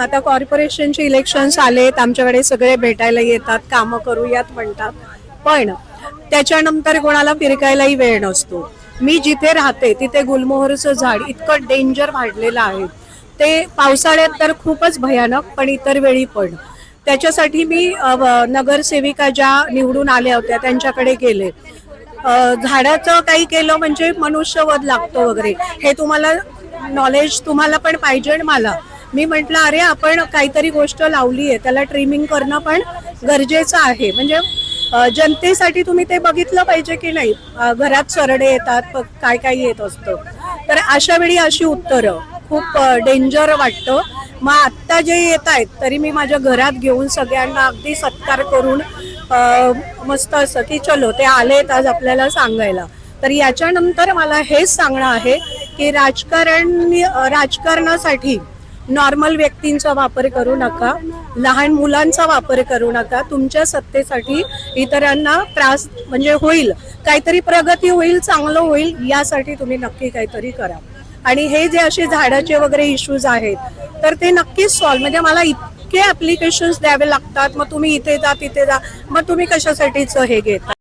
आता कॉर्पोरेशनचे इलेक्शन्स आलेत आमच्याकडे सगळे भेटायला येतात कामं करूयात म्हणतात. पण त्याच्यानंतर कोणाला फिरकायलाही वेळ नसतो. मी जिथे राहते तिथे गुलमोहरचं झाड इतकं डेंजर वाढलेलं आहे. ते पावसाळ्यात तर खूपच भयानक पण इतर वेळी पण. त्याच्यासाठी मी नगरसेविका ज्या निवडून आल्या होत्या त्यांच्याकडे गेले. झाडाचं काही केलं म्हणजे मनुष्यवध लागतो वगैरे. हे तुम्हाला नॉलेज तुम्हाला पण पाहिजे मला. मी म्हटलं अरे आपण काहीतरी गोष्ट लावली आहे त्याला ट्रिमिंग करणं पण गरजेचं आहे. म्हणजे जनतेसाठी तुम्ही ते बघितलं पाहिजे की नाही? घरात सरडे येतात काय काय येत असतं. तर अशा वेळी अशी उत्तरं. खूप डेंजर वाटतं. मग आत्ता जे येत आहेत तरी मी माझ्या घरात घेऊन सगळ्यांना अगदी सत्कार करून मस्त असं की चलो ते आलेत आज आपल्याला सांगायला. तर याच्यानंतर मला हेच सांगणं आहे की राजकारण राजकारणासाठी नॉर्मल व्यक्तींचा वापर करू नका लहान मुलांचा वापर करू नका तुमच्या सत्तेसाठी इतरांना त्रास म्हणजे होईल काहीतरी प्रगती होईल चांगलं होईल यासाठी तुम्ही नक्की काहीतरी करा. आणि हे जे असे झाडाचे वगैरे इश्यूज आहेत तर ते नक्कीच सॉल्व्ह म्हणजे मला इतके ऍप्लिकेशन्स द्यावे लागतात मग तुम्ही इथे जा तिथे जा मग तुम्ही कशासाठीच हे घेता?